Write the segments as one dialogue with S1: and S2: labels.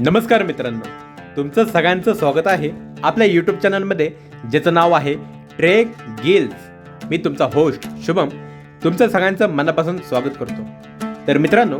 S1: नमस्कार मित्रांनो तुमचं सगळ्यांचं स्वागत आहे आपल्या यूट्यूब चॅनलमध्ये ज्याचं नाव आहे ट्रेक गिल्स मी तुमचा होस्ट शुभम तुमचं सगळ्यांचं मनापासून स्वागत करतो. तर मित्रांनो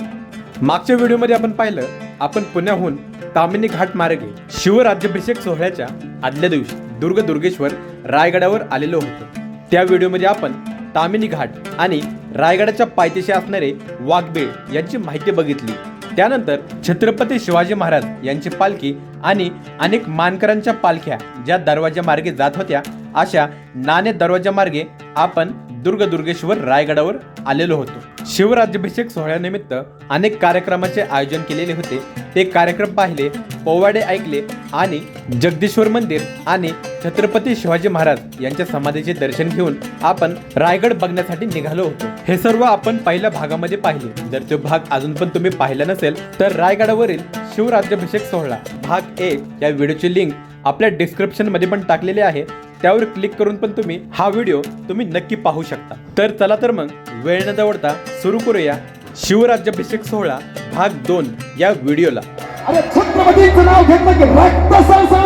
S1: मागच्या व्हिडिओमध्ये आपण पाहिलं आपण पुण्याहून तामिनी घाट मार्गे शिवराज्याभिषेक सोहळ्याच्या आदल्या दिवशी दुर्ग दुर्गेश्वर रायगडावर आलेलो होतो. त्या व्हिडिओमध्ये आपण तामिनी घाट आणि रायगडाच्या पायथ्याशी असणारे वाघबेळ यांची माहिती बघितली. त्यानंतर छत्रपती शिवाजी महाराज यांची पालखी आणि अनेक मानकरांच्या पालख्या ज्या दरवाजा मार्गे जात होत्या अशा नाणे दरवाजा मार्गे आपण दुर्ग दुर्गेश्वर रायगडावर आलेलो होतो. शिवराज्याभिषेक सोहळ्यानिमित्त अनेक कार्यक्रमाचे आयोजन केलेले होते. ते कार्यक्रम पाहिले पोवाडे ऐकले आणि जगदीश्वर मंदिर आणि छत्रपती शिवाजी महाराज यांच्या समाधीचे दर्शन घेऊन आपण रायगड बघण्यासाठी निघालो होतो. हे सर्व आपण पहिल्या भागामध्ये पाहिले. जर तो भाग अजून पण तुम्ही पाहिला नसेल तर रायगडावरील शिवराज्याभिषेक सोहळा भाग एक या व्हिडिओची लिंक आपल्या डिस्क्रिप्शनमध्ये पण टाकलेली आहे. त्यावर क्लिक करून पण तुम्ही हा व्हिडिओ तुम्ही नक्की पाहू शकता. तर चला तर मग वेळ न दवडता सुरू करूया शिवराज्याभिषेक सोहळा भाग दोन या व्हिडिओला
S2: अरे छत्रपतीचं नाव घेतलं की रक्त पाहिजे.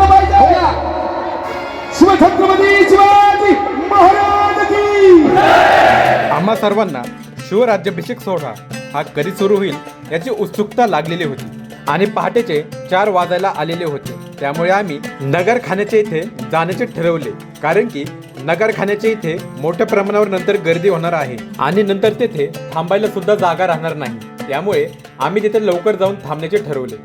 S2: शिवछत्रपती शिवाजी महाराज की
S1: आम्हा सर्वांना शिवराज्याभिषेक सोहळा हा कधी सुरू होईल याची उत्सुकता लागलेली होती आणि पहाटेचे चार वाजायला आलेले होते. त्यामुळे आम्ही नगरखान्याच्या इथे जाण्याचे ठरवले. कारण की नगरखान्याच्या इथे मोठ्या प्रमाणावर नंतर गर्दी होणार आहे आणि नंतर तेथे थांबायला सुद्धा जागा राहणार नाही. त्यामुळे आम्ही तिथे लवकर जाऊन थांबण्याचे ठरवले.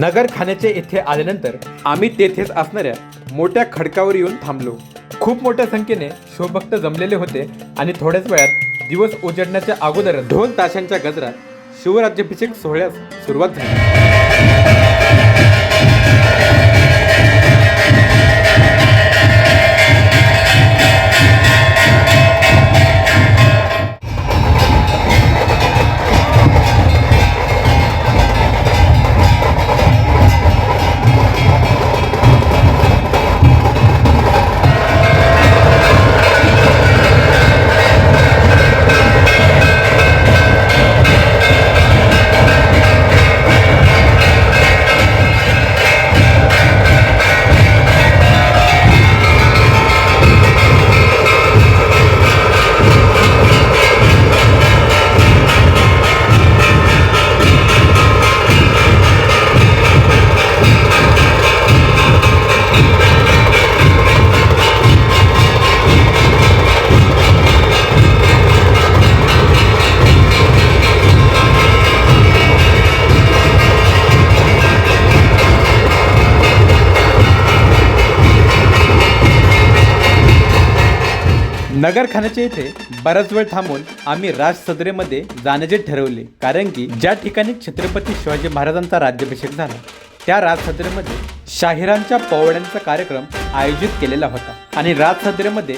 S1: नगरखान्याच्या इथे आल्यानंतर आम्ही तेथेच असणाऱ्या मोठ्या खडकावर येऊन थांबलो. खूप मोठ्या संख्येने शिवभक्त जमलेले होते आणि थोड्याच वेळात दिवस उजडण्याच्या अगोदर ढोल ताशांच्या गजरात शिवराज्याभिषेक सोहळ्यास सुरुवात झाली. नगरखान्याच्या इथे बराच वेळ थांबून आम्ही राज सदरेमध्ये जाण्याचे ठरवले. कारण की ज्या ठिकाणी छत्रपती शिवाजी महाराजांचा राज्याभिषेक झाला त्या राज सदरेमध्ये शाहिरांच्या पवड्यांचा कार्यक्रम आयोजित केलेला होता. आणि राज सदरेमध्ये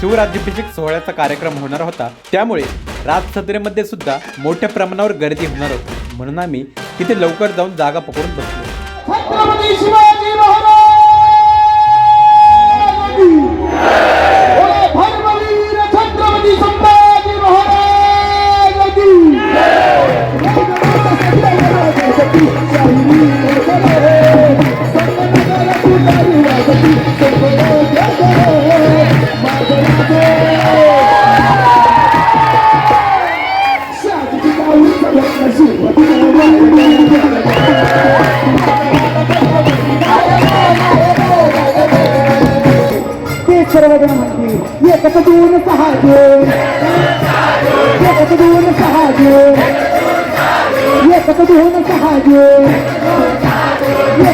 S1: शिवराज्याभिषेक सोहळ्याचा कार्यक्रम होणार होता. त्यामुळे राज सदरेमध्ये सुद्धा मोठ्या प्रमाणावर गर्दी होणार होती. म्हणून आम्ही तिथे लवकर जाऊन जागा पकडून बसलो.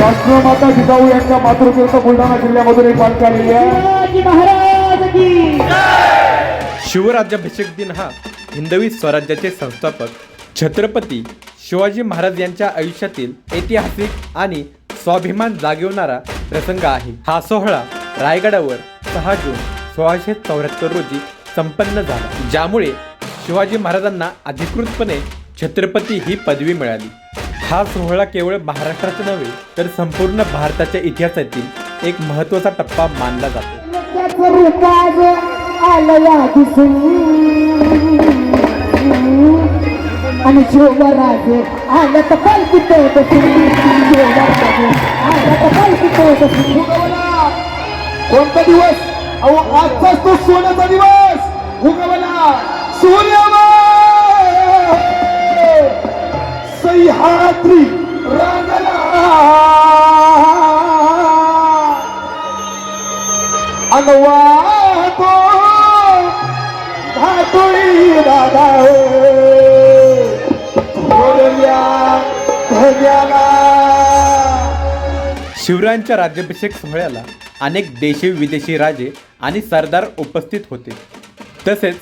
S2: राष्ट्रमाता
S3: जिजाऊ यांच्या मातृतीर्थ बुलढाणा जिल्ह्यामधून एक पालखी आलेली आहे.
S2: शिवाजी महाराज की
S1: शिवराज्याभिषेक दिन हा हिंदवी स्वराज्याचे संस्थापक छत्रपती शिवाजी महाराज यांच्या आयुष्यातील ऐतिहासिक आणि स्वाभिमान जागवणारा प्रसंग आहे. हा सोहळा रायगडावर सहा जून सोळाशे चौऱ्याहत्तर रोजी संपन्न झाला. ज्यामुळे शिवाजी महाराजांना अधिकृतपणे छत्रपती ही पदवी मिळाली. हा सोहळा केवळ महाराष्ट्राचा नव्हे तर संपूर्ण भारताच्या इतिहासातील एक महत्त्वाचा टप्पा मानला जातो.
S3: कोणता दिवस? अहो आजचाच तो सोन्याचा दिवस. उगवला. सूर्यमा सह्याद्री रांगला अनवातो धातुळी दादा हो.
S1: शिवरायांच्या राज्याभिषेक सोहळ्याला अनेक देशी विदेशी राजे आणि सरदार उपस्थित होते. तसेच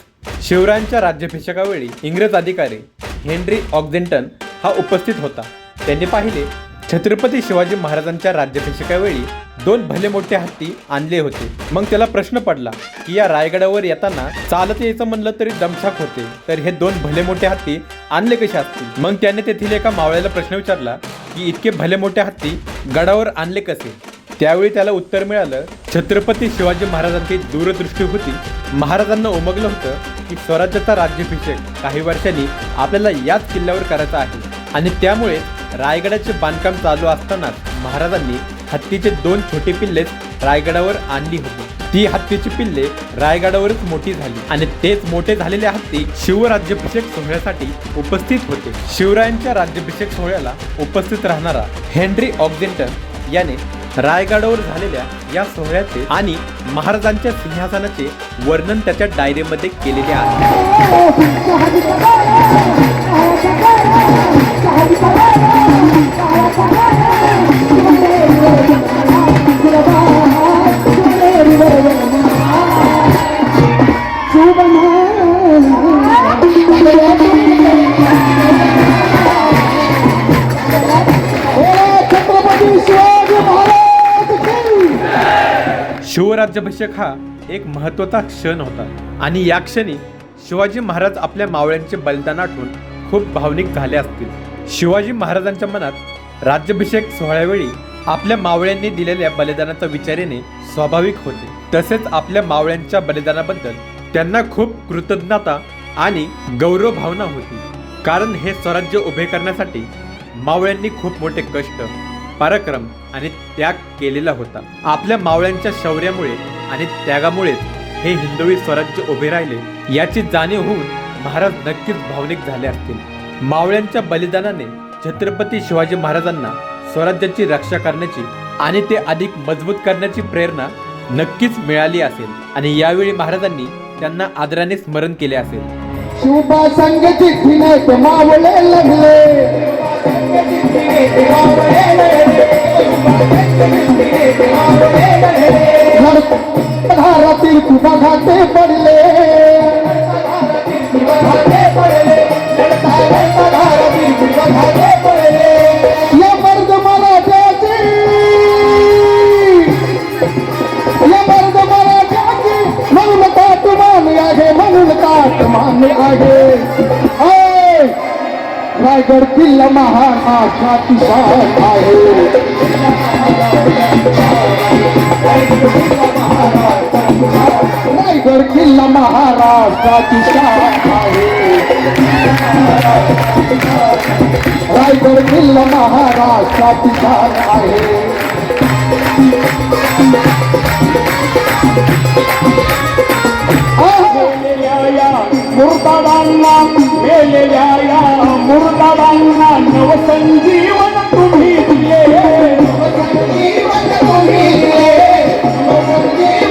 S1: शिवरायांच्या राज्याभिषेकावेळी इंग्रज अधिकारी हेनरी ऑक्झेंटन हा उपस्थित होता. त्यांनी पाहिले छत्रपती शिवाजी महाराजांच्या राज्याभिषेकावेळी दोन भले मोठे हत्ती आणले होते. मग त्याला प्रश्न पडला की या रायगडावर येताना चालत यायचं म्हणलं तरी दमछाक होते. तर हे दोन भले मोठे हत्ती आणले कसे असतील? मग त्याने तेथील एका मावळ्याला प्रश्न विचारला की इतके भले मोठे हत्ती गडावर आणले कसे? त्यावेळी त्याला उत्तर मिळालं छत्रपती शिवाजी महाराजांची दूरदृष्टी होती. महाराजांना उमगलं होतं की स्वराज्याचा राज्याभिषेक काही वर्षांनी आपल्याला याच किल्ल्यावर करायचा आहे. आणि त्यामुळे रायगडाचे बांधकाम चालू असतानाच महाराजांनी हत्तीचे दोन छोटे पिल्लेच रायगडावर आणली होती. ती हत्तीची पिल्ले रायगडावरच मोठी झाली आणि तेच मोठे झालेले हत्ती शिवराज्याभिषेक सोहळ्यासाठी उपस्थित होते. शिवरायांच्या राज्याभिषेक सोहळ्याला उपस्थित राहणारा हेनरी ऑक्झेंटन याने रायगडावर झालेल्या या सोहळ्याचे आणि महाराजांच्या सिंहासनाचे वर्णन त्याच्या डायरीमध्ये केलेले आहे राज्याभिषेक हा एक महत्त्वाचा क्षण होता. आणि या क्षणी शिवाजी महाराज आपल्या मावळ्यांचे बलिदान आठवून खूप भावनिक झाले असतील. शिवाजी महाराजांच्या मनात राज्याभिषेक सोहळ्यावेळी आपल्या मावळ्यांनी दिलेल्या बलिदानाचा विचार येणे स्वाभाविक होते. तसेच आपल्या मावळ्यांच्या बलिदानाबद्दल त्यांना खूप कृतज्ञता आणि गौरव भावना होती. कारण हे स्वराज्य उभे करण्यासाठी मावळ्यांनी खूप मोठे कष्ट पराक्रम आणि त्याग केलेला होता. आपल्या मावळ्यांच्या शौर्यामुळे आणि त्यागामुळेच हे हिंदवी स्वराज्य उभे राहिले याची जाणीव होऊन महाराज नक्कीच भावनिक झाले असतील. मावळ्यांच्या बलिदानाने छत्रपती शिवाजी महाराजांना स्वराज्याची रक्षा करण्याची आणि ते अधिक मजबूत करण्याची प्रेरणा नक्कीच मिळाली असेल आणि यावेळी महाराजांनी त्यांना आदराने स्मरण केले असेल.
S3: मावळे लगले धारातील तुझा घाटे पडले. या मर्द मराठ्याची. या मर्द मराठ्याची. म्हणून काट मान आहे म्हणून काट मान आहे रायगड किल्ला महाराष्ट्राची आहे. रायगड किल्ला महाराष्ट्राची शान आहे रायगड किल्ला महाराष्ट्राची शान आहे मुर्दादांना मेलेल्या या मुर्दादांना नवसंजीवन। नवसंजीवन तुम्ही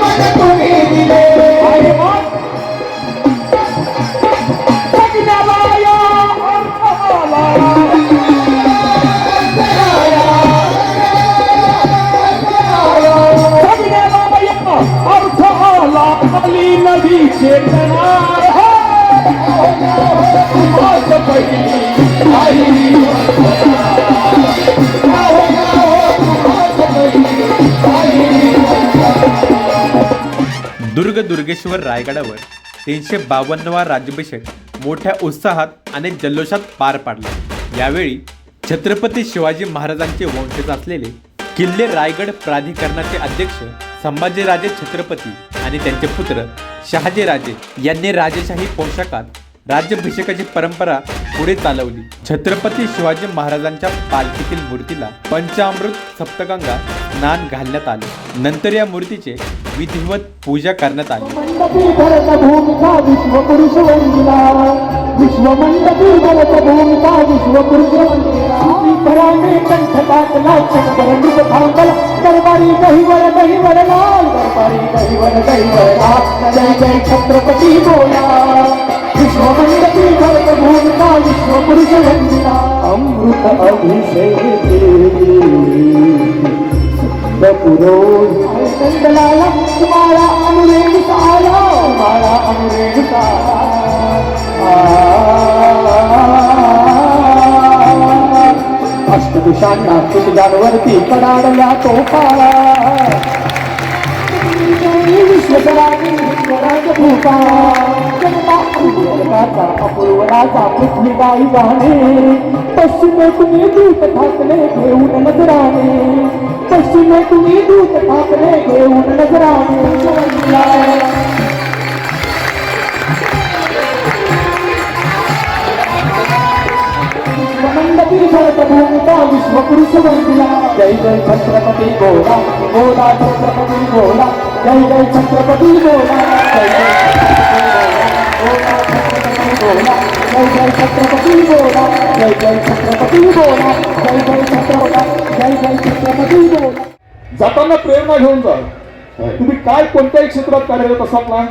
S1: दुर्गेश्वर रायगडावर तीनशे बावन्नवा राज्याभिषेक मोठ्या उत्साहात आणि जल्लोषात पार पाडला. यावेळी छत्रपती शिवाजी महाराजांचे वंशज असलेले किल्ले रायगड प्राधिकरणाचे अध्यक्ष संभाजीराजे छत्रपती आणि त्यांचे पुत्र शहाजीराजे यांनी राजेशाही पोशाखात राज्याभिषेकाची परंपरा पुढे चालवली. छत्रपती शिवाजी महाराजांच्या पालखीतील मूर्तीला पंचामृत सप्तगंगा स्नान घालण्यात आले. नंतर या मूर्तीचे विधिवत पूजा करण्यात आली.
S2: छत्रपती बोला. विश्वमंडपी भरत भूमिका विश्वपुरुष अमृत अभिषेक. पुरोहित चंदलाला तुम्हाला अनुरेण आला तुम्हाला अनुरेण अष्टदुषांना तुझ्यांवरती कडाडल्या तो पाळा विश्वराज भूपा जनता अपूर्वराचा पृथ्वी गाई दूत ठाकले घेऊन नजराने पश्चिमेतून दूत ठाकले घेऊन नजराने मंडपी भरत भूमिका विश्वपुरुष वंदिला जय जय छत्रपती बोला बोला छत्रपती बोला जय जय छत्रपती बोला जय जय छत्रपती बोला जय जय छत्रपती बोला जय जय छत्रपती बोला जय जय छत्रपती जय जय छत्रपती बोला
S3: जाताना प्रेरणा घेऊन जा. तुम्ही काय कोणत्याही क्षेत्रात कार्यरत असाल ना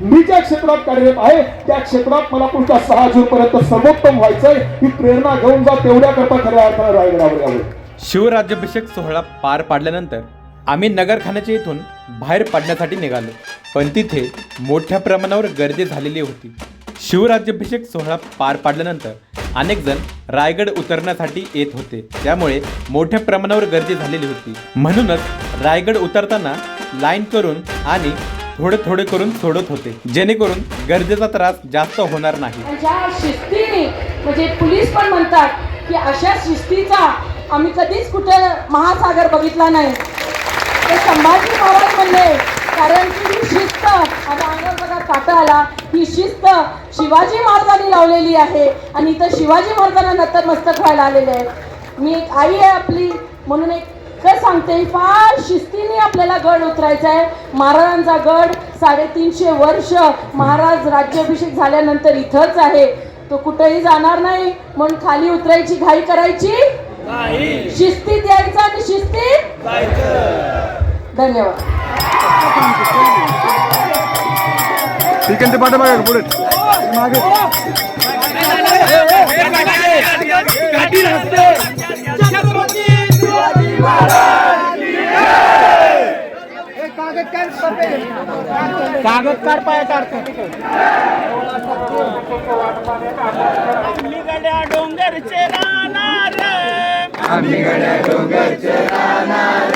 S3: मी ज्या क्षेत्रात कार्यरत आहे त्या क्षेत्रात मला पुढच्या सहा जून पर्यंत सर्वोत्तम व्हायचंय ही प्रेरणा घेऊन जा तेवढ्या करता खऱ्या अर्थानं रायगडावर यावं.
S1: शिवराज्याभिषेक सोहळा पार पाडल्यानंतर आम्ही नगरखान्याच्या इथून बाहेर पडण्यासाठी निघालो. पण तिथे मोठ्या प्रमाणावर गर्दी झालेली होती. शिवराज्याभिषेक सोहळा पार पाडल्यानंतर अनेक जण रायगड उतरण्यासाठी येत होते. त्यामुळे मोठ्या प्रमाणावर गर्दी झालेली होती. म्हणूनच रायगड उतरताना लाईन करून आणि थोडे थोडे करून सोडत होते. जेणेकरून गर्दीचा त्रास जास्त होणार नाही.
S4: शिस्तीने म्हणजे पोलीस पण म्हणतात की अशा शिस्तीचा आम्ही कधीच कुठे महासागर बघितला नाही. ते संभाजी महाराज म्हणले कारण की शिस्त आता अंगावर बघा काटा आला ही शिस्त शिवाजी महाराजांनी लावलेली आहे. आणि इथं शिवाजी महाराजांना नतमस्तक व्हायला आलेले आहे. मी एक आई आहे आपली म्हणून एक काय सांगते फार शिस्तीने आपल्याला गड उतरायचा आहे. महाराजांचा गड साडेतीनशे वर्ष महाराज राज्याभिषेक झाल्यानंतर इथंच आहे. तो कुठेही जाणार नाही म्हणून खाली उतरायची घाई करायची? शिस्तीत यायचं आणि शिस्तीत धन्यवाद.
S3: ठीक आहे ते पाठीमागे पुढे? मागे.
S5: आम्ही गड्या डोंगरचे राहणार आम्ही गड्या डोंगरचे राहणार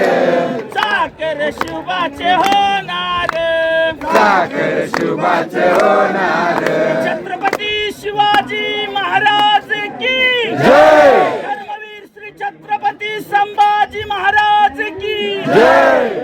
S5: साखर शुभाचे होणार साखर शुभाचे होणार. छत्रपती शिवाजी महाराज की जय. धर्मवीर श्री छत्रपती संभाजी महाराज की जय.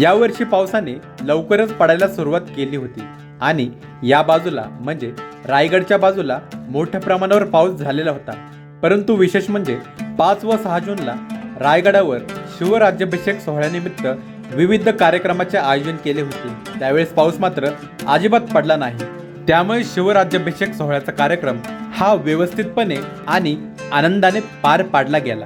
S1: यावर्षी पावसाने लवकरच पडायला सुरुवात केली होती. आणि या बाजूला म्हणजे रायगडच्या बाजूला मोठ्या प्रमाणावर पाऊस झालेला होता. परंतु विशेष म्हणजे पाच व सहा जूनला रायगडावर शिवराज्याभिषेक सोहळ्यानिमित्त विविध कार्यक्रमाचे आयोजन केले होते. त्यावेळेस पाऊस मात्र अजिबात पडला नाही. त्यामुळे शिवराज्याभिषेक सोहळ्याचा कार्यक्रम हा व्यवस्थितपणे आणि आनंदाने पार पाडला गेला.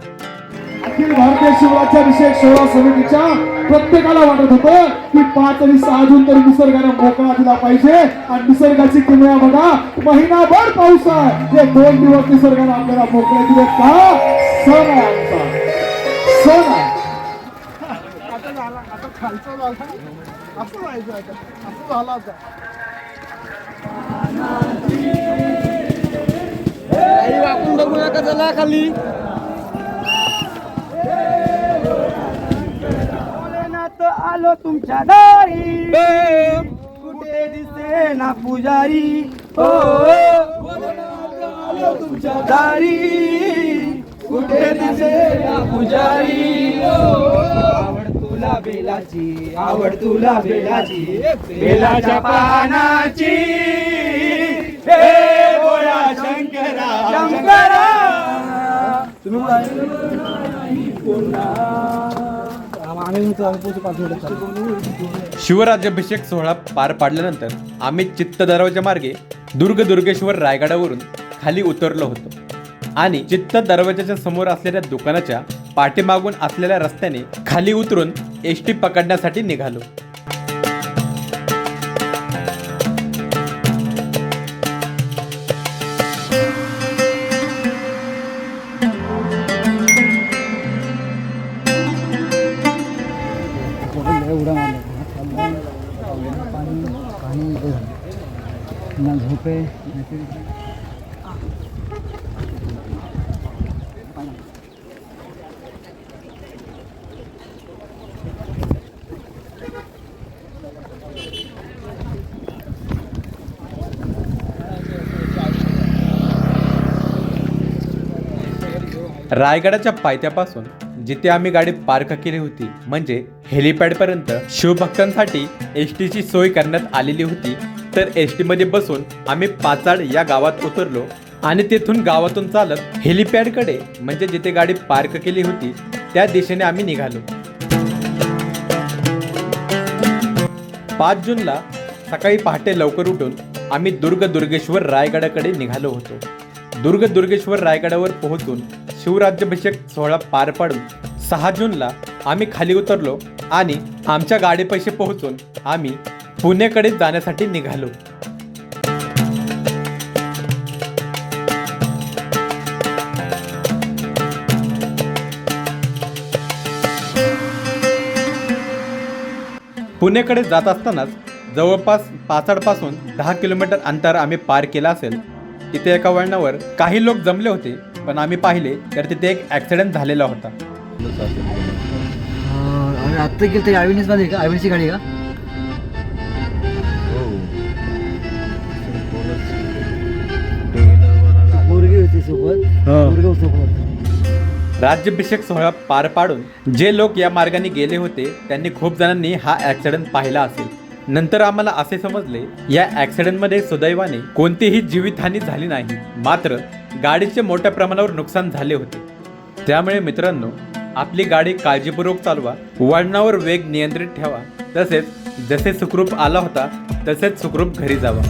S3: अखिल भारतीय शिवराज्याभिषेक सोहळा समितीच्या प्रत्येकाला वाटत होतं की पाच आणि सहा जून तरी निसर्गाने मोकळा दिला पाहिजे. आणि निसर्गाची किमया बघा महिनाभर पाऊस आहे. हे दोन दिवस निसर्गाने आपल्याला मोकळे दिले का? सण आहे आमचा. सण आहे. असं व्हायचं आता. असं झालं आता.
S5: वाकून बघू नका चला खाली. भोलेनाथ आलो तुमच्या दारी. कुठे दिसे ना पुजारी? हो. आलो तुमच्या दारी. कुठे दिसे ना पुजारी? आवड तुला बेलाची आवड तुला बेलाची. बेलाच्या पानाची.
S1: शिवराज्याभिषेक सोहळा पार पाडल्यानंतर आम्ही चित्त दरवाजा मार्गे दुर्ग दुर्गेश्वर रायगडावरून खाली उतरलो होतो. आणि चित्त दरवाजाच्या समोर असलेल्या दुकानाच्या पाठीमागून असलेल्या रस्त्याने खाली उतरून एस टी पकडण्यासाठी निघालो.
S5: झोपे
S1: रायगडाच्या पायथ्यापासून जिथे आम्ही गाडी पार्क केली होती म्हणजे हेलिपॅडपर्यंत शिवभक्तांसाठी एस टीची सोय करण्यात आलेली होती तर एस टीमध्ये बसून आम्ही पाचाड या गावात उतरलो आणि तेथून गावातून चालत हेलिपॅडकडे म्हणजे जिथे गाडी पार्क केली होती त्या दिशेने आम्ही निघालो. पाच जूनला सकाळी पहाटे लवकर उठून आम्ही दुर्ग दुर्गेश्वर रायगडाकडे निघालो होतो. दुर्ग दुर्गेश्वर रायगडावर पोहोचून शिवराज्याभिषेक सोहळा पार पाडून सहा जूनला आम्ही खाली उतरलो आणि आमच्या गाडीपाशी पोहोचून आम्ही पुणेकडे जाण्यासाठी निघालो. पुणेकडे जात असतानाच जवळपास पाचाडपासून दहा किलोमीटर अंतर आम्ही पार केला असेल. तिथे एका वळणावर काही लोक जमले होते पण आम्ही पाहिले तर तिथे एक ॲक्सिडेंट झालेला होता.
S5: आम्ही आत्ता गेलो तरी अविनीसमध्ये का? अविनीची गाडी का? सोबत
S1: राज्याभिषेक सोहळा पार पाडून जे लोक या मार्गाने गेले होते त्यांनी खूप जणांनी हा ॲक्सिडेंट पाहिला असेल. नंतर आम्हाला असे समजले या ॲक्सिडेंटमध्ये सुदैवाने कोणतीही जीवितहानी झाली नाही. मात्र गाडीचे मोठ्या प्रमाणावर नुकसान झाले होते. त्यामुळे मित्रांनो आपली गाडी काळजीपूर्वक चालवा वळणावर वेग नियंत्रित ठेवा. तसेच जसे सुखरूप आला होता तसेच सुखरूप घरी जावा.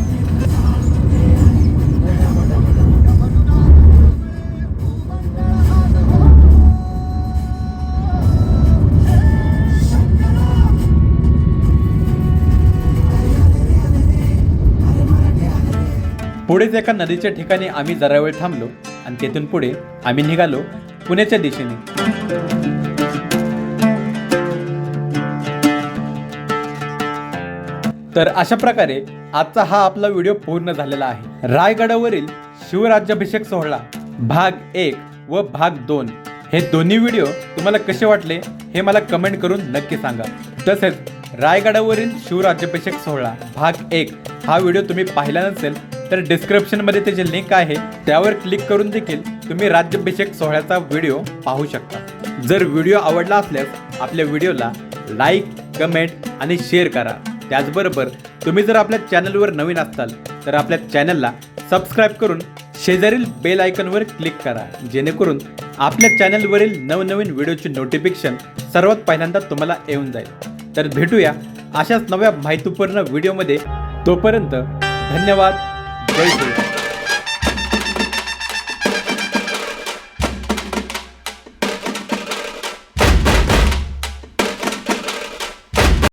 S1: पुढेच एका नदीच्या ठिकाणी आम्ही जरा वेळ थांबलो आणि तेथून पुढे आम्ही निघालो पुण्याच्या दिशेने. तर अशा प्रकारे आजचा हा आपला व्हिडिओ पूर्ण झालेला आहे. रायगडावरील शिवराज्याभिषेक सोहळा भाग एक व भाग दोन हे दोन्ही व्हिडिओ तुम्हाला कसे वाटले हे मला कमेंट करून नक्की सांगा. तसेच रायगडावरील शिवराज्याभिषेक सोहळा भाग एक हा व्हिडिओ तुम्ही पाहिला नसेल तर डिस्क्रिप्शनमध्ये त्याची लिंक आहे त्यावर क्लिक करून देखील तुम्ही राज्याभिषेक सोहळ्याचा व्हिडिओ पाहू शकता. जर व्हिडिओ आवडला असल्यास आपल्या व्हिडिओला लाईक कमेंट आणि शेअर करा. त्याचबरोबर तुम्ही जर आपल्या चॅनलवर नवीन असाल तर आपल्या चॅनलला सबस्क्राईब करून शेजारील बेल आयकनवर क्लिक करा. जेणेकरून आपल्या चॅनलवरील नवनवीन व्हिडिओची नोटिफिकेशन सर्वात पहिल्यांदा तुम्हाला येऊन जाईल. तर भेटूया अशाच नव्या माहितीपूर्ण व्हिडिओमध्ये तोपर्यंत धन्यवाद. जय श्री